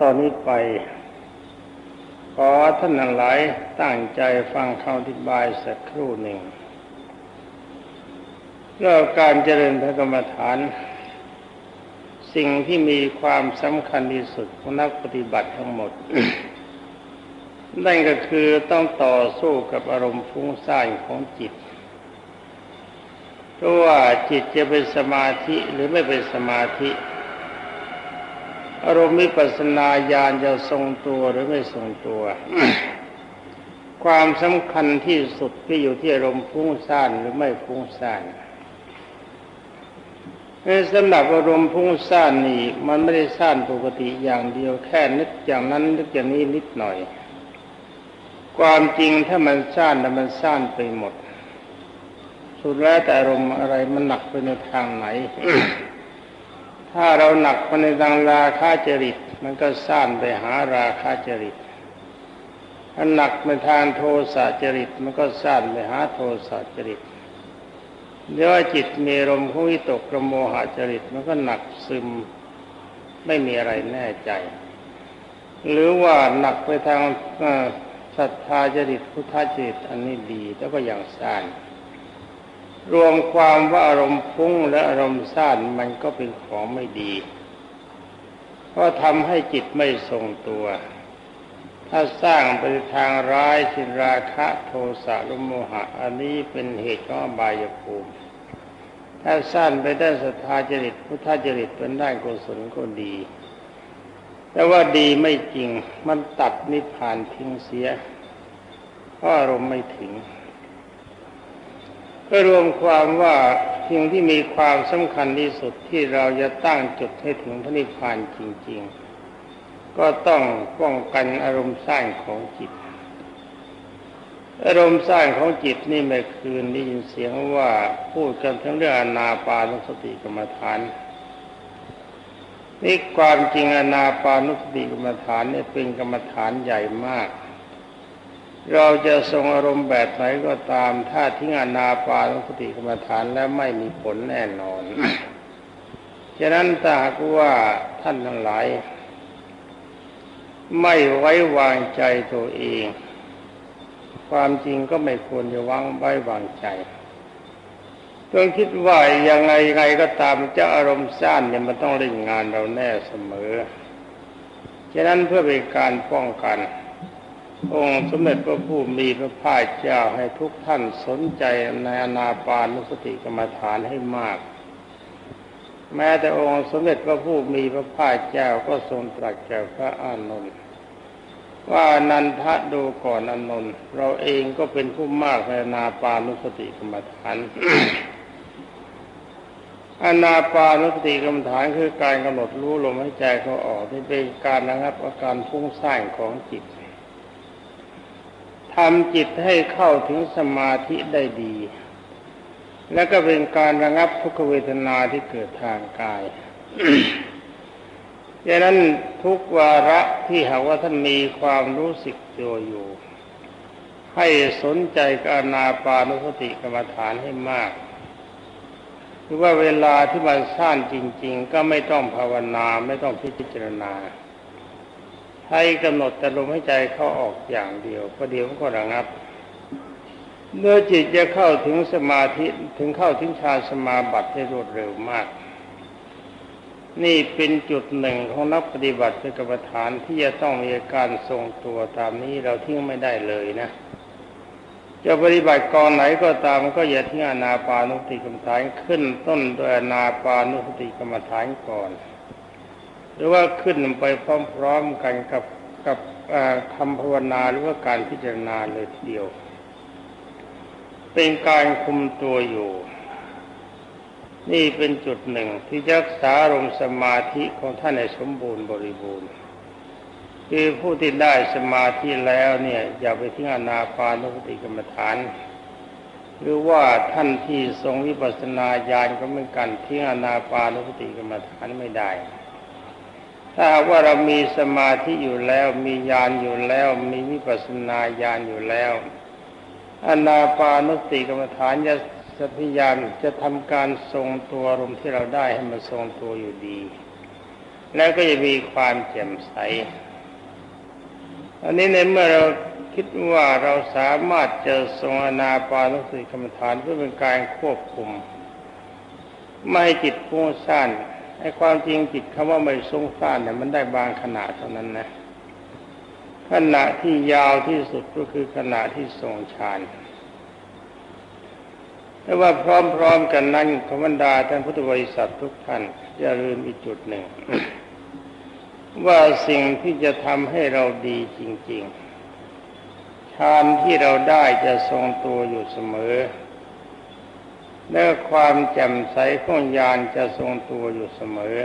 ตอนนี้ไป ขอท่านหลายตั้งใจฟังคำอธิบายสักครู่หนึ่งเรื่องการเจริญพระกรรมฐาน สิ่งที่มีความสำคัญที่สุดของนักปฏิบัติทั้งหมด นั่นก็คือต้องต่อสู้กับอารมณ์ฟุ้งซ่านของจิตเพราะว่าจิตจะเป็นสมาธิหรือไม่เป็นสมาธิ อารมณ์วิปัสนาญาณจะทรงตัวหรือไม่ทรงตัว ความสำคัญที่สุดที่อยู่ที่อารมณ์ฟุ้งซ่านหรือไม่ฟุ้งซ่านสำหรับอารมณ์พุ่งซ่านนี่มันไม่ได้ซ่านปกติอย่างเดียวแค่นึกอย่างนั้นนึกอย่างนี้นิดหน่อย ความจริงถ้ามันซ่านแล้วมันซ่านไปหมด สุดแล้วแต่อารมณ์อะไรมันหนักไปในทางไหน ถ้าเราหนักไปในทางราคาจริต มันก็ซ่านไปหาราคาจริตถ้าหนักไปทางโทสะจริต มันก็ซ่านไปหาโทสะจริตเดี๋ยวจิตมีลมของวิตกกระโมหะจริต มันก็หนักซึมไม่มีอะไรแน่ใจ หรือว่าหนักไปทางศรัทธาจริตพุทธจริตอันนี้ดี แล้วก็อย่างซ่าน รวมความว่าอารมณ์ฟุ้งและอารมณ์ซ่านมันก็เป็นของไม่ดี เพราะทำให้จิตไม่ทรงตัว ถ้าสร้างไปทางร้ายสิราคะโทสะลุโมหะ อันนี้เป็นเหตุของอบายภูมิ ถ้าสั้นไปด้านศรัทธาจริตพุทธจริตเป็นด้านกุศลก็ดี แต่ว่าดีไม่จริงมันตัดนิพพานทิ้งเสียเพราะอารมณ์ไม่ถึง ก็รวมความว่าสิ่งที่มีความสำคัญที่สุดที่เราจะตั้งจุดให้ถึงพระนิพพานจริง ๆ ก็ต้องป้องกันอารมณ์สร้างของจิต อารมณ์สร้างของจิตนี่ไม่คืนได้ยินเสียงว่าพูดกันทั้งเรื่องอนาปานุสติกรรมฐานนี่ความจริงอนาปานุสติกรรมฐานนี่เป็นกรรมฐานใหญ่มาก เราจะทรงอารมณ์แบบไหนก็ตาม ถ้าทิ้งอนาปานสติกรรมฐานแล้วไม่มีผลแน่นอน ฉะนั้นถ้าหากว่าท่านทั้งหลาย ไม่ไว้วางใจตัวเอง ความจริงก็ไม่ควรจะวางไว้วางใจต้องคิดว่ายังไงไงก็ตามเจ้าอารมณ์ซ่านเนี่ยมันต้องเล่นงานเราแน่เสมอ ฉะนั้นเพื่อเป็นการป้องกัน องค์สมเด็จพระผู้มีพระภาคเจ้าให้ทุกท่านสนใจในอนาปานุสติกรรมฐานให้มาก แม้แต่องค์สมเด็จพระผู้มีพระภาคเจ้าก็ทรงตรัสแก่พระอานนท์ว่านันทะดูก่อนอนนท์เราเองก็เป็นผู้มากในอนาปานุสติกรรมฐานอนาปานุสติกรรมฐานคือการกำหนดรู้ลมหายใจเขาออกที่เป็นการระงับอาการฟุ้งซ่านของจิต ทำจิตให้เข้าถึงสมาธิได้ดี และก็เป็นการระงับทุกขเวทนาที่เกิดทางกายดังนั้นทุกวาระที่หากว่าท่านมีความรู้สึกตัวอยู่ ให้สนใจการนาปานุสติกรรมฐานให้มากคือว่าเวลาที่มันสั้นจริง ๆ ก็ไม่ต้องภาวนาไม่ต้องพิจารณา ให้กำหนดแต่ลมหายใจเข้าออกอย่างเดียวประเดี๋ยวก็ระงับ เมื่อจิตจะเข้าถึงสมาธิถึงเข้าถึงฌานสมาบัติได้รวดเร็วมาก นี่เป็นจุดหนึ่งของนักปฏิบัติเป็นกรรมฐานที่จะต้องมีการทรงตัวตามนี้เราทิ้งไม่ได้เลยนะจะปฏิบัติกองไหนก็ตามก็อย่าทิ้งอนาปานุสติกรรมฐานขึ้นต้นโดยอนาปานุสติกรรมฐานก่อน หรือว่าขึ้นไปพร้อมๆกันกับกับคำภาวนาหรือว่าการพิจารณาเลยทีเดียว เป็นการคุมตัวอยู่ นี่เป็นจุดหนึ่งที่รักษาอารมสมาธิของท่านในสมบูรณ์บริบูรณ์คือผู้ที่ได้สมาธิแล้วเนี่ย อย่าไปทิ้งอนาปานุสติกรรมฐาน หรือว่าท่านที่ทรงวิปัสสนาญาณก็เหมือนกันทิ้งอนาปานุสติกรรมฐานไม่ได้ ถ้าว่าเรามีสมาธิอยู่แล้ว มีญาณอยู่แล้ว มีวิปัสสนาญาณอยู่แล้วอนาปานุสติกรรมฐานจะจะพยายามจะทำการทรงตัวอารมณ์ที่เราได้ให้มันทรงตัวอยู่ดี แล้วก็จะมีความแจ่มใส อันนี้ในเมื่อเราคิดว่าเราสามารถจะทรงอนาปานุสติกรรมฐานเพื่อเป็นการควบคุม ไม่ให้จิตฟุ้งซ่าน ไอ้ความจริงจิตคำว่าไม่ฟุ้งซ่านเนี่ยมันได้บางขณะเท่านั้นนะขณะที่ยาวที่สุดก็คือขณะที่ทรงฌานแต่ว่าพร้อมๆกันนั้นขบันดาท่านพุทธบริษัททุกท่านอย่าลืมอีกจุดหนึ่ง ว่าสิ่งที่จะทำให้เราดีจริง ๆ ฌานที่เราได้จะทรงตัวอยู่เสมอ และความแจ่มใสของญาณจะทรงตัวอยู่เสมอ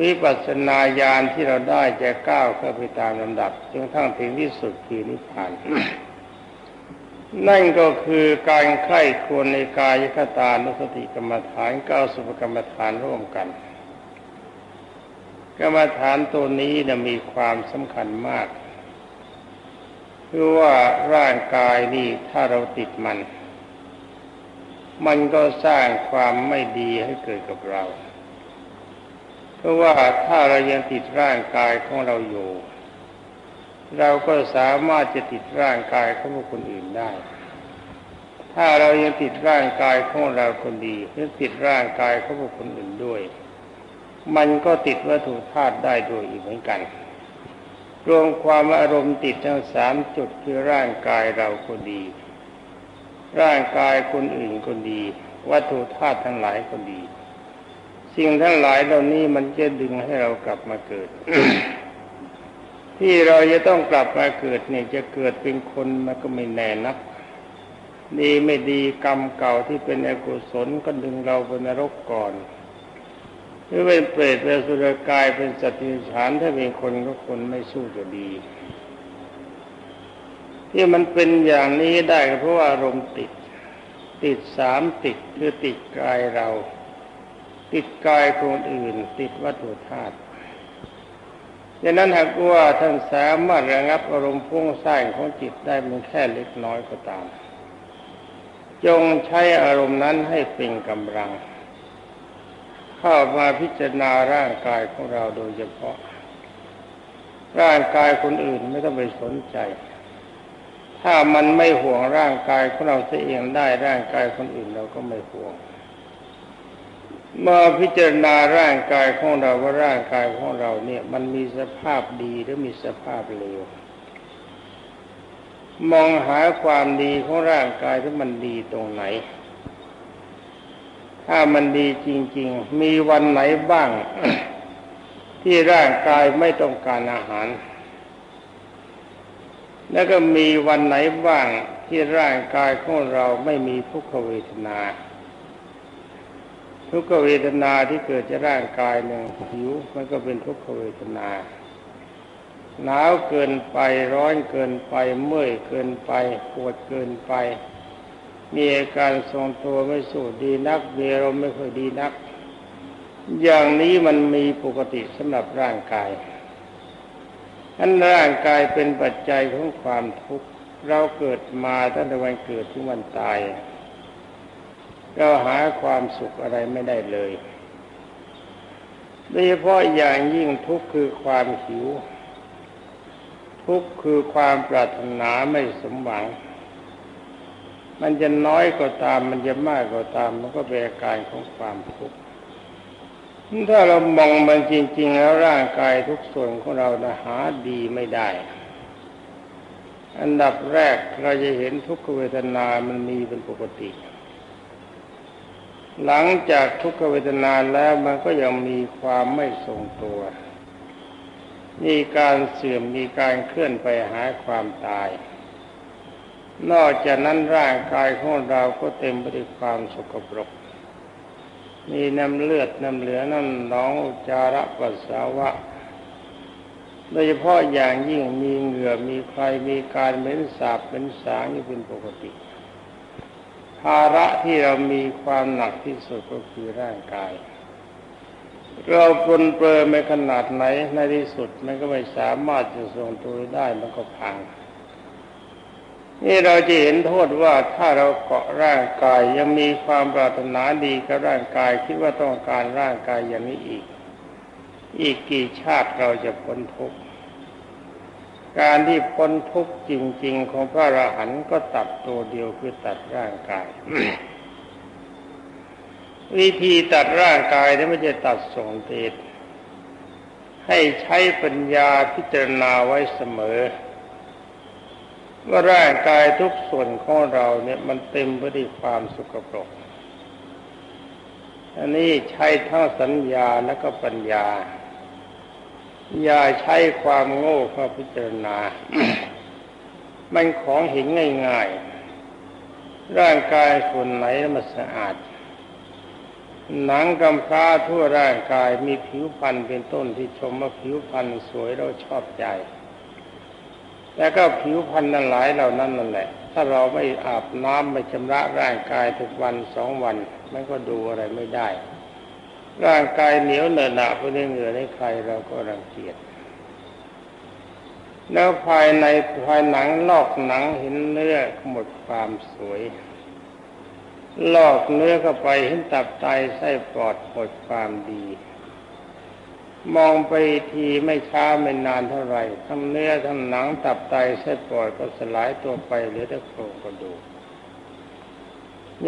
วิปัสสนาญาณที่เราได้จะก้าวเข้าไปตามลำดับจนทั้งถึงที่สุดคือนิพพาน นั่นก็คือการใคร่ควรในกายคตานุสติกรรมฐานก้าสุภกรรมฐานร่วมกัน กรรมฐานตัวนี้นะมีความสำคัญมาก คือว่าร่างกายนี่ถ้าเราติดมัน มันก็สร้างความไม่ดีให้เกิดกับเรา เพราะว่าถ้าเรายังติดร่างกายของเราอยู่ เราก็สามารถจะติดร่างกายของคคลอื่นได้ ถ้าเรายังติดร่างกายของเราคนดีหรือติดร่างกายของบุคคลอื่นด้วย มันก็ติดวัตถุธาตุได้ด้วยอีกเหมือนกัน รวมความอารมณ์ติดทั้งสามจุดคือร่างกายเราคนดี ร่างกายคนอื่นคนดี วัตถุธาตุทั้งหลายคนดี สิ่งทั้งหลายเหล่านี้มันจะดึงให้เรากลับมาเกิด ที่เราจะต้องกลับมาเกิดเนี่ยจะเกิดเป็นคนมันก็ไม่แน่นักดีไม่ดีกรรมเก่าที่เป็นอกุศลก็ดึงเราไปนรกก่อนหรือเป็นเปรตเป็นสุรกายเป็นสัตว์ฉานถ้าเป็นคนก็คนไม่สู้จะดี ที่มันเป็นอย่างนี้ได้ก็เพราะว่าอารมณ์ติด ติดสามติดคือติดกายเรา ติดกายคนอื่น ติดวัตถุธาตุดังนั้นหากว่าท่านสามารถระงับอารมณ์พุ่งสร้างของจิตได้เพียงแค่เล็กน้อยก็ตาม จงใช้อารมณ์นั้นให้เป็นกำลัง เข้ามาพิจารณาร่างกายของเราโดยเฉพาะ ร่างกายคนอื่นไม่ต้องไปสนใจ ถ้ามันไม่ห่วงร่างกายของเราเสียเองได้ร่างกายคนอื่นเราก็ไม่ห่วง เมาพิจารณาร่างกายของเราว่าร่างกายของเราเนี่ย มันมีสภาพดีหรือมีสภาพเลวมองหาความดีของร่างกายที่มันดีตรงไหน ถ้ามันดีจริง ๆ มีวันไหนบ้าง ที่ร่างกายไม่ต้องการอาหาร แล้วก็มีวันไหนบ้างที่ร่างกายของเราไม่มีทุกขเวทนา ทุกขเวทนาที่เกิดจากร่างกายหนึ่งหิวมันก็เป็นทุกขเวทนาหนาวเกินไปร้อนเกินไปเมื่อยเกินไปปวดเกินไป มีอาการทรงตัวไม่สู้ดีนักมีอารมณ์ไม่ค่อยดีนัก อย่างนี้มันมีปกติสำหรับร่างกาย อันร่างกายเป็นปัจจัยของความทุกข์ เราเกิดมาตั้งแต่วันเกิดถึงวันตาย เราหาความสุขอะไรไม่ได้เลยโดยเฉพาะอย่างยิ่งทุกข์คือความหิว ทุกข์คือความปรารถนาไม่สมหวัง มันจะน้อยก็ตาม มันจะมากก็ตาม มันก็เป็นอาการของความทุกข์ ถ้าเรามองมันจริง ๆ แล้วร่างกายทุกส่วนของเรานะหาดีไม่ได้ อันดับแรกเราจะเห็นทุกขเวทนามันมีเป็นปกติ หลังจากทุกขเวทนาแล้วมันก็ยังมีความไม่ทรงตัว มีการเสื่อมมีการเคลื่อนไปหาความตาย นอกจากนั้นร่างกายของเราก็เต็มไปด้วยความสกปรก มีน้ำเลือดน้ำเหลือน้ำหนองอุจาระปัสสาวะ โดยเฉพาะอย่างยิ่งมีเหงื่อมีใครมีการเหม็นสาบเป็นสางนี่เป็นปกติ ภาระที่เรามีความหนักที่สุดก็คือร่างกาย เราปนเปลือไม่ขนาดไหนในที่สุดมันก็ไม่สามารถจะทรงตัวได้มันก็พัง นี่เราจะเห็นโทษว่าถ้าเราเกาะร่างกายยังมีความปรารถนาดีกับร่างกายคิดว่าต้องการร่างกายอย่างนี้อีก อีกกี่ชาติเราจะพ้นทุกข์การที่พ้นทุกข์จริง ๆ ของพระอรหันต์ก็ตัดตัวเดียวคือตัดร่างกาย วิธีตัดร่างกายนี่ไม่ใช่ตัดส่งเดชให้ใช้ปัญญาพิจารณาไว้เสมอ ว่าร่างกายทุกส่วนของเราเนี่ยมันเต็มไปด้วยความสุขปรก อันนี้ใช้ทั้งสัญญาและก็ปัญญา อย่าใช้ความโง่เข้าพิจารณา มันของเห็นง่ายๆ ร่างกายส่วนไหนมันสะอาด หนังกำพร้าทั่วร่างกายมีผิวพรรณเป็นต้นที่ชมว่าผิวพรรณสวยเราชอบใจ แต่ก็ผิวพรรณนั้นหลายเหล่านั้นนั่นแหละ ถ้าเราไม่อาบน้ำไม่ชำระร่างกายทุกวันสองวันมันก็ดูอะไรไม่ได้ ร่างกายเหนียวเหนอะหนะเพราะเหงื่อในใครเราก็รังเกียจแล้วภายในภายหนังลอกหนังเห็นเนื้อหมดความสวย ลอกเนื้อเข้าไปเห็นตับไตไส้ปอดหมดความดี มองไปทีไม่ช้าไม่นานเท่าไหร่ทั้งเนื้อทั้งหนังตับไตไส้นปอดก็สลายตัวไปเหลือแต่โครงกระดูก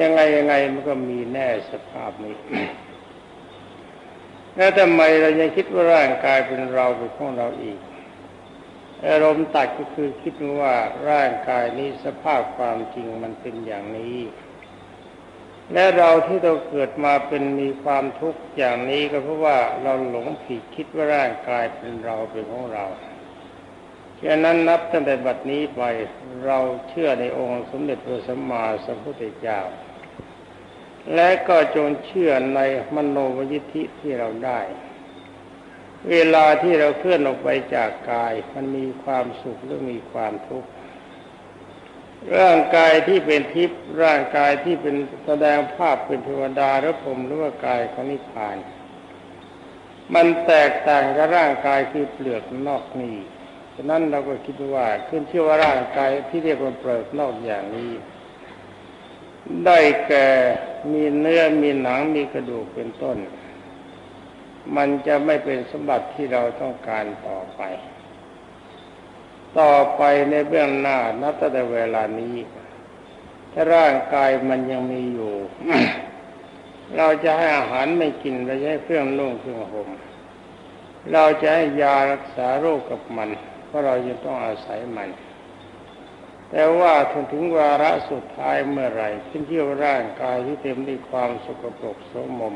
ยังไงยังไงมันก็มีแน่สภาพนี้ แล้วทำไมเรายังคิดว่าร่างกายเป็นเราเป็นของเราอีกอารมณ์ตัดก็คือคิดว่าร่างกายนี้สภาพความจริงมันเป็นอย่างนี้ และเราที่เราเกิดมาเป็นมีความทุกข์อย่างนี้ก็เพราะว่าเราหลงผิดคิดว่าร่างกายเป็นเราเป็นของเราฉะนั้นนับตั้งแต่บัดนี้ไปเราเชื่อในองค์สมเด็จพระสัมมาสัมพุทธเจ้า และก็จงเชื่อในมโนวิธิที่เราได้ เวลาที่เราเคลื่อนออกไปจากกาย มันมีความสุขหรือมีความทุกข์ ร่างกายที่เป็นทิพย์ร่างกายที่เป็นแสดงภาพเป็นเทวดาหรือผมหรือว่ากายของนิพพาน มันแตกต่างกับร่างกายคือเปลือกนอกนี้ฉะนั้นเราก็คิดว่าขึ้นชื่อว่าร่างกายที่เรียกว่าเปลือกนอกอย่างนี้ ได้แก่มีเนื้อมีหนังมีกระดูกเป็นต้น มันจะไม่เป็นสมบัติที่เราต้องการต่อไป ต่อไปในเบื้องหน้านับตั้งแต่เวลานี้ ถ้าร่างกายมันยังมีอยู่ เราจะให้อาหารไม่กินเราจะให้เครื่องนุ่งเครื่องห่มเราจะให้ยารักษาโรคกับมัน เพราะเรายังต้องอาศัยมัน แต่ว่าถึงถึงวาระสุดท้ายเมื่อไรขึ้นที่ร่างกายที่เต็มด้วยความสกปรกโสมม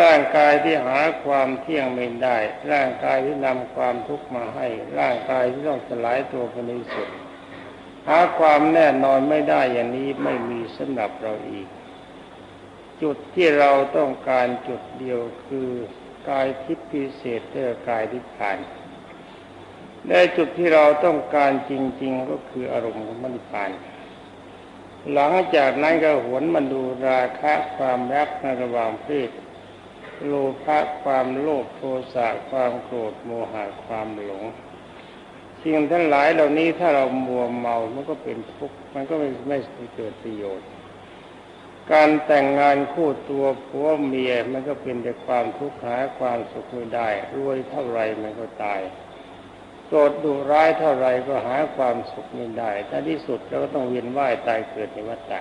ร่างกายที่หาความเที่ยงไม่ได้ ร่างกายที่นำความทุกข์มาให้ ร่างกายที่ต้องสลายตัวเป็นที่สุด หาความแน่นอนไม่ได้อย่างนี้ไม่มีสำหรับเราอีก จุดที่เราต้องการจุดเดียวคือกายทิพย์พิเศษเพื่อกายที่ผ่านและจุดที่เราต้องการจริง ๆ ก็คืออารมณ์ของมันผ่านหลังจากนั้นก็หวนมาดูราคะความรักในระหว่างเพศ โลภะความโลภโทสะความโกรธโมหะความหลงสิ่งทั้งหลายเหล่านี้ถ้าเรามัวเมา มันก็เป็นทุกข์ มันก็ไม่ไม่เกิดประโยชน์ การแต่งงานคู่ตัวผัวเมียมันก็เป็นแต่ความทุกข์หาความสุขไม่ได้ รวยเท่าไรมันก็ตายโกรธดุร้ายเท่าไรก็หาความสุขไม่ได้แต่ที่สุดเราก็ต้องเวียนว่ายตายเกิดในวัฏฏะ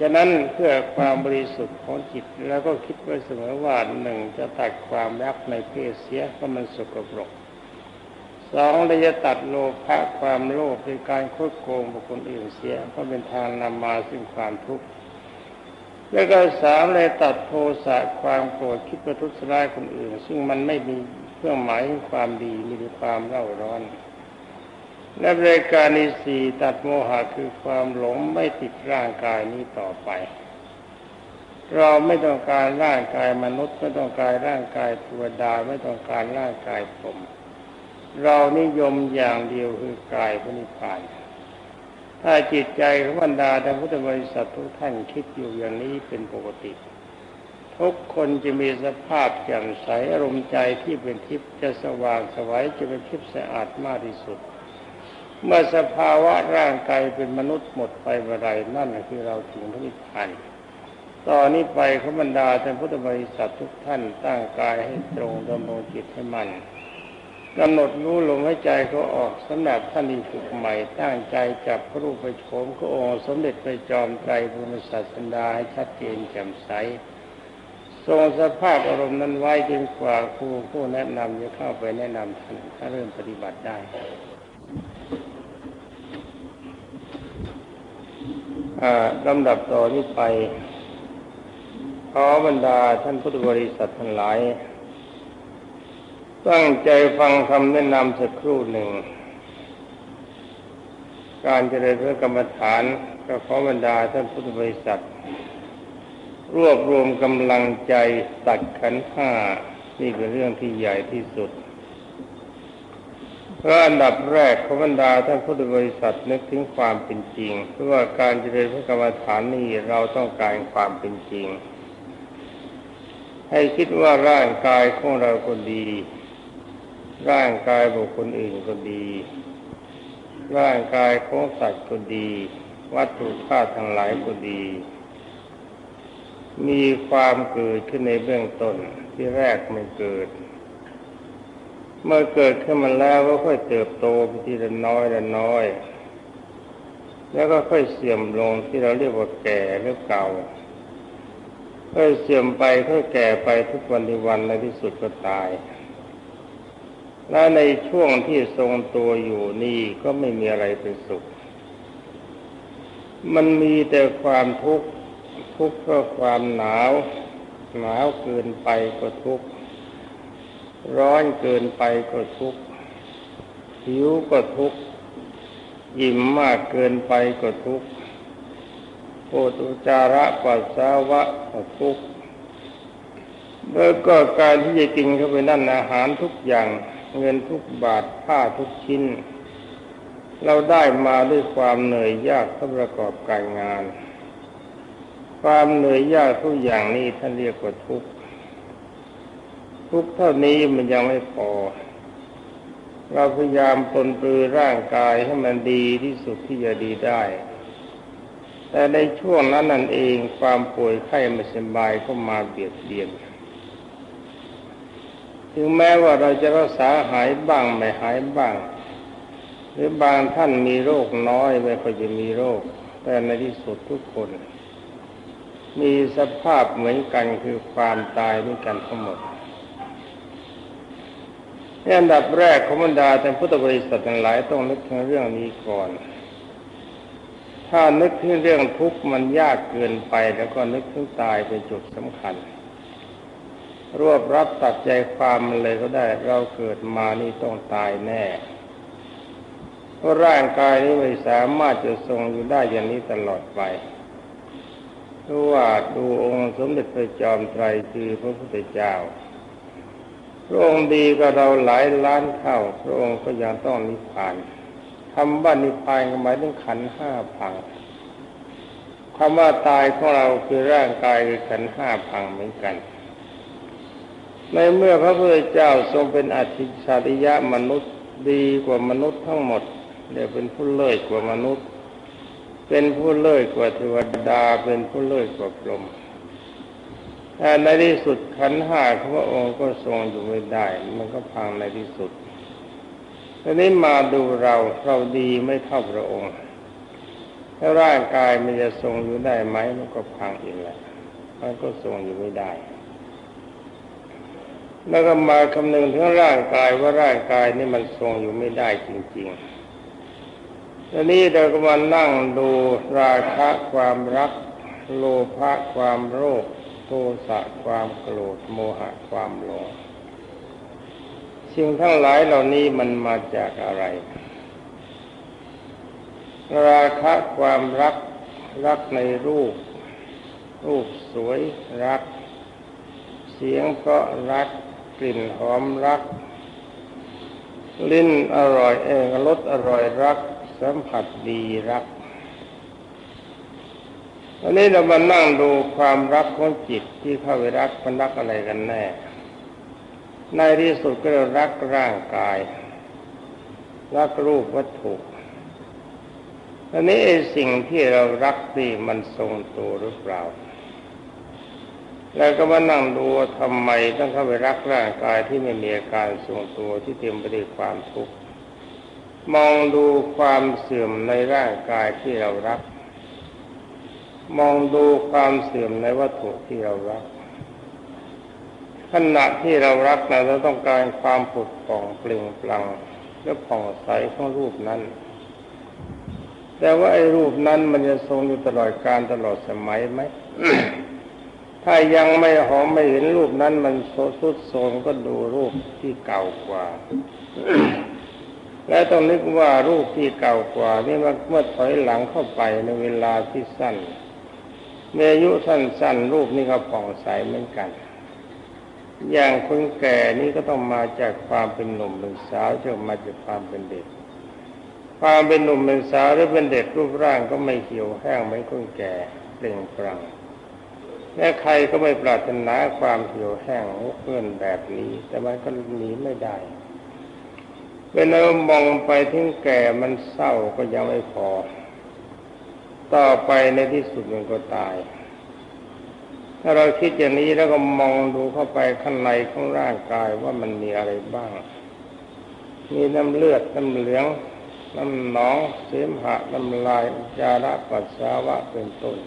ฉะนั้นเพื่อความบริสุทธิ์ของจิตแล้วก็คิดไว้เสมอว่าหนึ่งจะตัดความรักในเพศเสียเพราะมันสกปรกสองเราจะตัดโลภะความโลภในการคดโกงบุคคลอื่นเสียเพราะเป็นทางนำมาซึ่งความทุกข์แล้วก็สามเลยตัดโทสะความโกรธคิดประทุษร้ายคนอื่น ซึ่งมันไม่มีเครื่องหมายความดีมีแต่ความเร่าร้อน และบริการที่สี่ตัดโมหะคือความหลงไม่ติดร่างกายนี้ต่อไป เราไม่ต้องการร่างกายมนุษย์ไม่ต้องการร่างกายเทวดาไม่ต้องการร่างกายผมเรานิยมอย่างเดียวคือกายพระนิพพานถ้าจิตใจของบรรดาท่านพุทธบริษัททุกท่านคิดอยู่อย่างนี้เป็นปกติ ทุกคนจะมีสภาพแจ่มใสอารมณ์ใจที่เป็นทิพย์จะสว่างสวัยจะเป็นทิพย์สะอาดมากที่สุด เมื่อสภาวะร่างกายเป็นมนุษย์หมดไปเมื่อไรนั่นคือเราถึงพระนิพพานตอนนี้ไปขบรรดาท่านพุทธบริษัททุกท่านตั้งกายให้ตรงดำรงจิตให้มันกำหนดรู้ลมหายใจเขาออกสำหรับท่านที่ฝึกใหม่ ตั้งใจจับพระรูปไปโฉมพระองค์สมเด็จพระจอมไตรบรมศาสดาให้ชัดเจนแจ่มใส ทรงสภาพอารมณ์นั้นไว้จนกว่าครูผู้แนะนำจะเข้าไปแนะนำท่านถ้าเริ่มปฏิบัติได้ ลำดับต่อนี้ไป ขอบรรดาท่านพุทธบริษัททั้งหลาย ตั้งใจฟังคำแนะนำสักครู่หนึ่ง การเจริญพระกรรมฐานก็ขอบรรดาท่านพุทธบริษัท รวบรวมกำลังใจตัดขันห้านี่เป็นเรื่องที่ใหญ่ที่สุด เพราะอันดับแรกของบรรดาท่านพุทธบริษัทนึกถึงความเป็นจริง เพราะว่าการเจริญพระกรรมฐานนี้เราต้องการความเป็นจริง ให้คิดว่าร่างกายของเราก็ดี ร่างกายบุคคลอื่นก็ดี ร่างกายของสัตว์ก็ดี วัตถุธาตุทั้งหลายก็ดี มีความเกิดขึ้นในเบื้องต้นที่แรกไม่เกิด เมื่อเกิดขึ้นมาแล้วก็ค่อยเติบโตไปทีละน้อยละน้อย แล้วก็ค่อยเสื่อมลงที่เราเรียกว่าแก่หรือเก่าค่อยเสื่อมไปค่อยแก่ไปทุกวันทีวันในที่สุดก็ตาย และในช่วงที่ทรงตัวอยู่นี่ก็ไม่มีอะไรเป็นสุข มันมีแต่ความทุกข์ทุกข์เพราะความหนาว หนาวเกินไปก็ทุกข์ ร้อนเกินไปก็ทุกข์หิวก็ทุกข์ยิ่มมากเกินไปก็ทุกข์โอตุจาระปัสสาวะก็ทุกข์แล้วก็การที่จะกินเข้าไปนั่นอาหารทุกอย่างเงินทุกบาทผ้าทุกชิ้น เราได้มาด้วยความเหนื่อยยากประกอบการงาน ความเหนื่อยยากทุกอย่างนี้ท่านเรียกว่าทุกข์ ทุกเท่านี้มันยังไม่พอ เราพยายามปนปลือร่างกายให้มันดีที่สุดที่จะดีได้ แต่ในช่วงนั้นนั่นเองความป่วยไข้ไม่สบายก็มาเบียดเบียน ถึงแม้ว่าเราจะรักษาหายบ้างไม่หายบ้าง หรือบางท่านมีโรคน้อยไม่ค่อยจะมีโรค แต่ในที่สุดทุกคนมีสภาพเหมือนกันคือความตายด้วยกันทั้งหมด อันดับแรกของบรรดาท่านพุทธบริษัททั้งหลายต้องนึกถึงเรื่องนี้ก่อน ถ้านึกถึงเรื่องทุกข์มันยากเกินไป แล้วก็นึกถึงตายเป็นจุดสำคัญ รวบรับตัดใจความมันเลยก็ได้ เราเกิดมานี่ต้องตายแน่เพราะร่างกายนี้ไม่สามารถจะทรงอยู่ได้อย่างนี้ตลอดไปเพราะว่าดูองค์สมเด็จพระจอมไตรคือพระพุทธเจ้า ระองค์ดีกับเราหลายล้านเท่าพระองค์ก็ยังต้องนิพพานคำว่านิพพานหมายถึงขันห้าพังคำว่าตายของเราคือร่างกายคือขันห้าพังเหมือนกัน ในเมื่อพระพุทธเจ้าทรงเป็นอธิชาติยะมนุษย์ดีกว่ามนุษย์ทั้งหมดเรียกเป็นผู้เลิศกว่ามนุษย์ เป็นผู้เลิศกว่าเทวดา เป็นผู้เลิศกว่าพรหม ในที่สุดขันห้าของพระองค์ก็ทรงอยู่ไม่ได้ มันก็พังในที่สุดทีนี้มาดูเราเราดีไม่เท่าพระองค์ถ้าร่างกายมันจะทรงอยู่ได้ไหมมันก็พังอีกแหละมันก็ทรงอยู่ไม่ได้ แล้วก็มาคำนึงถึงร่างกายว่าร่างกายนี่มันทรงอยู่ไม่ได้จริงๆทีนี้เราก็มานั่งดูราคะความรัก โลภะความโลภ ทสะความโกรธโมหะความหลงสิ่งทั้งหลายเหล่านี้มันมาจากอะไร ราคะความรักรักในรูป รูปสวยรัก เสียงเพราะรักกลิ่นหอมรัก ลิ้นอร่อยเองรสอร่อยรัก สัมผัสดีรัก อันนี้เรามานั่งดูความรักของจิตที่เข้าไปรักมันรักอะไรกันแน่ ในที่สุดก็รักร่างกาย รักรูปวัตถุอันนี้ไอ้สิ่งที่เรารักนี่มันทรงตัวหรือเปล่า แล้วก็มานั่งดูทำไมต้องเข้าไปรักร่างกายที่ไม่มีอาการทรงตัวที่เต็มไปด้วยความทุกข์ มองดูความเสื่อมในร่างกายที่เรารัก มองดูความเสื่อมในวัตถุที่เรารักขณะที่เรารักนะเราต้องการความผุดผ่องเปล่งปลั่งและผ่องใสของรูปนั้น แต่ว่าไอ้รูปนั้นมันจะทรงอยู่ตลอดการตลอดสมัยไหม ถ้ายังไม่หอมไม่เห็นรูปนั้นมันโซสุดโทรมก็ดูรูปที่เก่ากว่า และต้องนึกว่ารูปที่เก่ากว่า นี่มันเมื่อถอยหลังเข้าไปในเวลาที่สั้น เมื่ออายุสั้นๆ รูปนี้ก็ผ่องใสเหมือนกัน อย่างคนแก่นี่ก็ต้องมาจากความเป็นหนุ่มเป็นสาวจะมาจากความเป็นเด็ก ความเป็นหนุ่มเป็นสาวหรือเป็นเด็กรูปร่างก็ไม่เหี่ยวแห้งเหมือนคนแก่เปล่งปลั่งและใครก็ไม่ปรารถนาความเหี่ยวแห้งเพื่อนแบบนี้ แต่มันก็หนีไม่ได้เวลามองไปถึงแก่มันเศร้าก็ยังไม่พอ ต่อไปในที่สุดมันก็ตาย ถ้าเราคิดอย่างนี้แล้วก็มองดูเข้าไปข้างในของร่างกายว่ามันมีอะไรบ้าง มีน้ำเลือดน้ำเหลือง น้ำหนอง เสมหะ น้ำลายจาระปัสสาวะเป็นต้น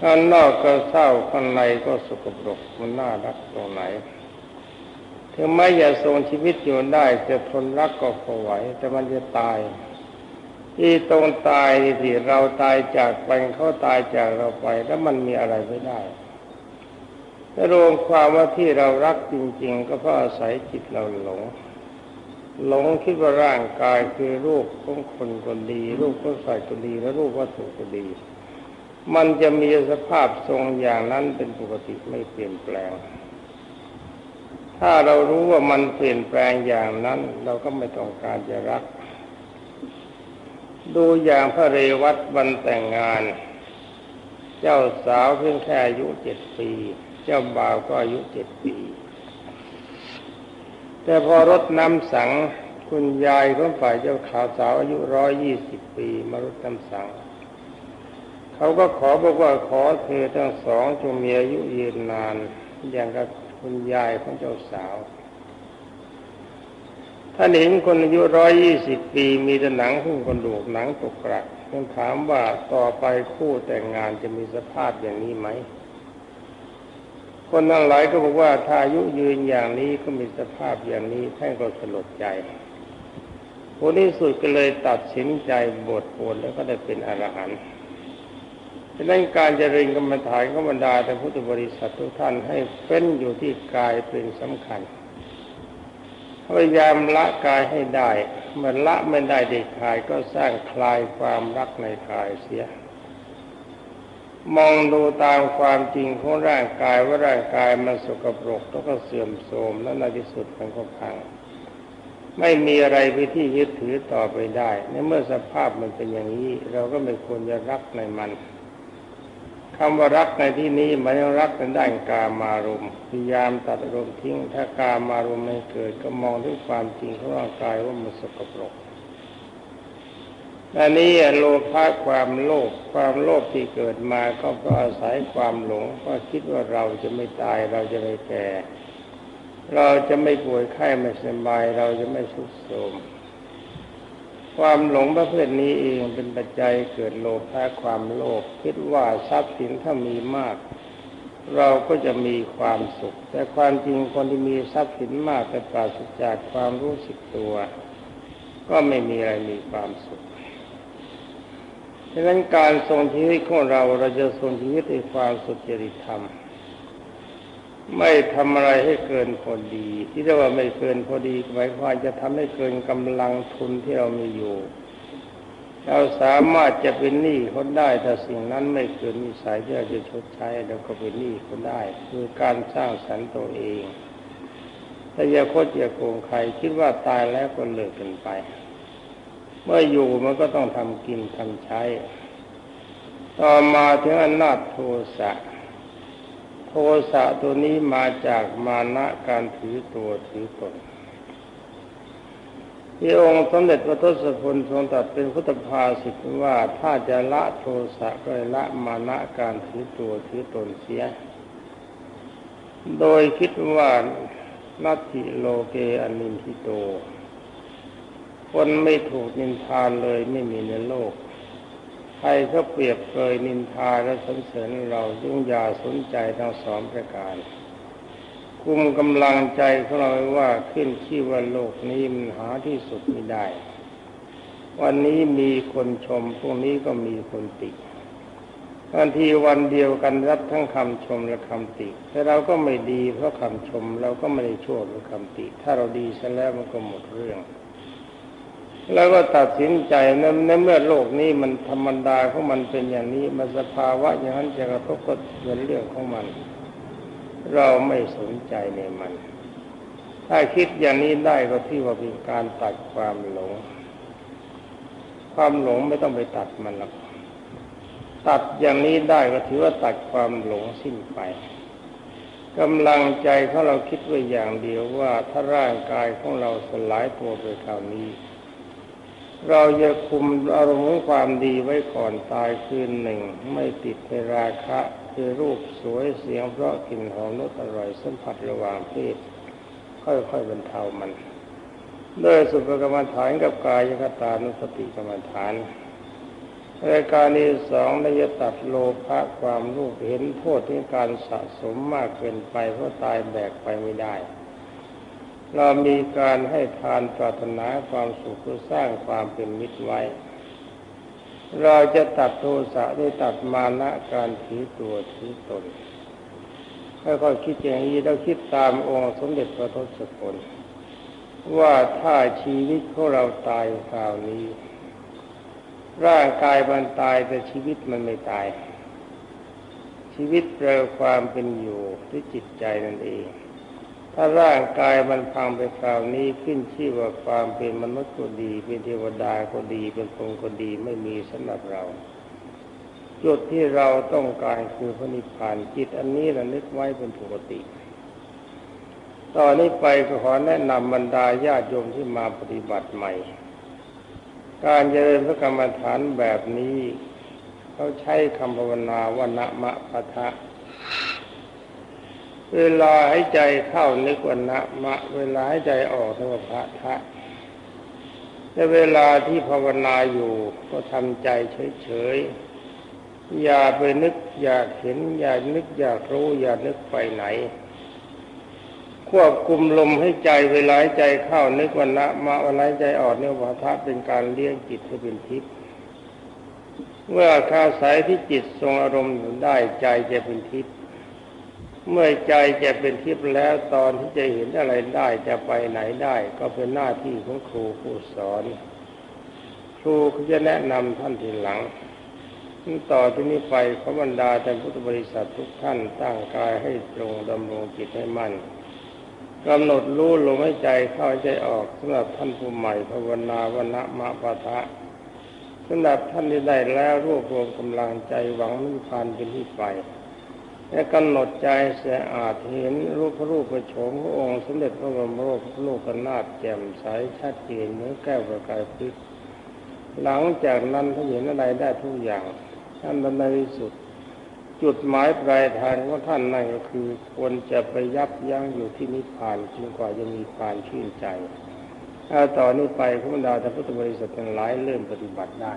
ข้างนอกก็เศร้าข้างในก็สกปรกมันน่ารักตรงไหนถึงแม้จะทรงชีวิตอยู่ได้จะทนรักก็พอไหวแต่มันจะตาย ที่ตรงตายที่เราตายจากไปเขาตายจากเราไป แล้วมันมีอะไรไม่ได้แต่รวมความว่าที่เรารักจริง ๆ ก็เพราะอาศัยจิตเราหลง หลงคิดว่าร่างกายคือรูปของคนคนดี รูปของสัตว์ก็ดีและรูปวัตถุก็ดี มันจะมีสภาพทรงอย่างนั้นเป็นปกติไม่เปลี่ยนแปลง ถ้าเรารู้ว่ามันเปลี่ยนแปลงอย่างนั้น เราก็ไม่ต้องการจะรัก ดูอย่างพระเรวัตวันแต่งงาน เจ้าสาวเพียงแค่อายุเจ็ดปี เจ้าบ่าวก็อายุเจ็ดปี แต่พอรถน้ำสังคุณยายของฝ่ายเจ้าขาวสาวอายุร้อยยี่สิบปี มารถน้ำสัง เขาก็ขอบอกว่าขอเธอทั้งสองจงมีอายุยืนนาน อย่างกับคุณยายของเจ้าสาว ท่านเห็นคนอายุร้อยยี่สิบปีมีแต่หนังหุ้มกระดูกหนังตกกระท่านถามว่าต่อไปคู่แต่งงานจะมีสภาพอย่างนี้ไหม คนทั้งหลายก็บอกว่าถ้าอายุยืนอย่างนี้ก็มีสภาพอย่างนี้ท่านก็สลดใจผลที่สุดก็เลยตัดสินใจบวชโวนแล้วก็ได้เป็นอรหันต์ฉะนั้นการเจริญกรรมฐานของบรรดาแต่พุทธบริษัททุกท่านให้เฟ้นอยู่ที่กายเป็นสำคัญ พยายามละกายให้ได้ เมื่อละไม่ได้เด็กกายก็สร้างคลายความรักในกายเสีย มองดูตามความจริงของร่างกายว่าร่างกายมันสกปรกแล้วก็เสื่อมโทรมแล้วในที่สุดมันก็พัง ไม่มีอะไรไปที่ยึดถือต่อไปได้ในเมื่อสภาพมันเป็นอย่างนี้ เราก็ไม่ควรจะรักในมัน คำว่ารักในที่นี้มันยังรักในด้านกามารมพยายามตัดอารมณ์ทิ้ง ถ้ากามารมไม่เกิดก็มองด้วยความจริงของร่างกายว่ามันสกปรกอันนี้โลภะความโลภความโลภที่เกิดมาก็เพราะอาศัยความหลงก็คิดว่าเราจะไม่ตายเราจะไม่แก่ เราจะไม่ป่วยไข้ไม่สบายเราจะไม่สุขโทรม ความหลงประเภทนี้เองเป็นปัจจัยเกิดโลภะความโลภคิดว่าทรัพย์สินถ้ามีมาก เราก็จะมีความสุข แต่ความจริงคนที่มีทรัพย์สินมากแต่ปราศจากความรู้สึกตัว ก็ไม่มีอะไรมีความสุขดังนั้นการทรงชีวิตของเราเราจะทรงชีวิตในความสุจริตธรรม ไม่ทำอะไรให้เกินพอดี ที่เรียกว่าไม่เกินพอดีหมายความจะทำให้เกินกำลังทุนที่เรามีอยู่ เราสามารถจะเป็นหนี้เขาได้ถ้าสิ่งนั้นไม่เกินนิสัยที่เราจะชดใช้เราก็เป็นหนี้เขาได้ คือการสร้างสรรค์ตัวเองถ้าอย่าโคตรอย่าโกงใครคิดว่าตายแล้วก็เลิกกันไป เมื่ออยู่มันก็ต้องทำกินทำใช้ ต่อมาถึงอำนาจโทสะ โทสะตัวนี้มาจากมานะการถือตัวถือตนที่องค์สมเด็จพระทศพลทรงตรัสเป็นพุทธภาสิตว่าถ้าจะละโทสะก็ละมานะการถือตัวถือตนเสีย โดยคิดว่านัตถิโลเกอนินทิโต คนไม่ถูกนินทานเลยไม่มีในโลก ใครเขาเปรียบเปยนินทาและสรรเสริญเราจึงยาสนใจทั้งสองประการคุมกำลังใจของเราว้ว่าขึ้นชื่อว่าโลกนี้มันหาที่สุดไม่ได้ วันนี้มีคนชมพรุ่งนี้ก็มีคนติบางทีวันเดียวกันรับทั้งคำชมและคำติ แต่เราก็ไม่ดีเพราะคำชมเราก็ไม่ได้ชั่วเพราะคำติ ถ้าเราดีซะแล้วมันก็หมดเรื่อง แล้วก็ตัดสินใจในเมื่อโลกนี้มันธรรมดาของมันเป็นอย่างนี้ มันสภาวะอย่างนั้นจะกระทบก็เป็นเรื่องของมัน เราไม่สนใจในมัน ถ้าคิดอย่างนี้ได้ก็ที่ว่าเป็นการตัดความหลง ความหลงไม่ต้องไปตัดมันหรอกตัดอย่างนี้ได้ก็ถือว่าตัดความหลงสิ้นไปกำลังใจของเราคิดไว้อย่างเดียวว่าถ้าร่างกายของเราสลายตัวไปคราวนี้ เราจะคุมอารมณ์ของความดีไว้ก่อนตายคืนหนึ่ง ไม่ติดในราคะคือรูปสวยเสียงเพราะกลิ่นหอมรสอร่อยสัมผัสระหว่างเพศค่อยๆบรรเทามันโดยสุภกรรมฐานกับกายคตานุสติกรรมฐานรายการที่สองนยตัดโลภะความรู้เห็นโทษที่การสะสมมากเกินไปเพราะตายแบกไปไม่ได้ เรามีการให้ทานปรารถนาความสุขเพื่อสร้างความเป็นมิตรไว้ เราจะตัดโทสะได้ตัดมานะการถือตัวถือตนค่อยๆคิดอย่างนี้เราคิดตามองค์สมเด็จพระทศพลว่าถ้าชีวิตของเราตายคราวนี้ ร่างกายมันตายแต่ชีวิตมันไม่ตาย ชีวิตเปลความเป็นอยู่ที่จิตใจนั่นเอง ถ้าร่างกายมันพังไปคราวนี้ขึ้นชื่อว่าความเป็นมนุษย์ก็ดี เป็นเทวดาก็ดีเป็นพรหมก็ดีไม่มีสำหรับเราจุดที่เราต้องการคือพระนิพพานจิตอันนี้ระลึกไว้เป็นปกติตอนนี้ไปก็ขอแนะนำบรรดาญาติโยมที่มาปฏิบัติใหม่ การเจริญพระกรรมฐานแบบนี้ เขาใช้คำภาวนาว่านะมะปะทะ เวลาให้ใจเข้านึกว่านะมะ เวลาให้ใจออกนึกว่าพะทะแต่เวลาที่ภาวนาอยู่ก็ทำใจเฉยๆ อย่าไปนึกอยากเห็น อย่านึกอยากรู้ อย่านึกไปไหน ควบคุมลมให้ใจเวลาใจเข้านึกวันละมาเวลาใจออกเนี่ยวาทะเป็นการเลี้ยงจิตให้เป็นทิพย์เมื่อคาสายที่จิตทรงอารมณ์ได้ใจจะเป็นทิพย์ เมื่อใจจะเป็นทิพย์แล้วตอนที่จะเห็นอะไรได้จะไปไหนได้ ก็เป็นหน้าที่ของครูผู้สอน ครูเขาจะแนะนำท่านทีหลังต่อที่นี้ไปขอบรรดาแต่พุทธบริษัททุกท่านตั้งกายให้ตรงดำรงจิตให้มั่นกำหนดรู้ลมหายใจเข้าใจออกสำหรับท่านผู้ใหม่ภาวนาวนมะปะทะสำหรับท่านที่ได้แล้วรวบรวมกำลังใจหวังนิพพานเป็นที่ไป และกำหนดใจสียอาจเห็นรูปพระรูปประโฉมพระองค์สมเด็จพระบรมโลกโลกนาถแจ่มใสชัดเจนเหมือนแก้วประกายพฤกหลังจากนั้นท่านเห็นอะไรได้ทุกอย่าง ท่านบรรลุสุด จุดหมายปลายทางของท่านนั่นก็คือควรจะไปยับยั้งอยู่ที่นิพพานจนกว่าจะมีความชื่นใจถ้าต่อนนี้ไปพระบรรดาท่านพุทธบริษัททั้งหลายเริ่มปฏิบัติได้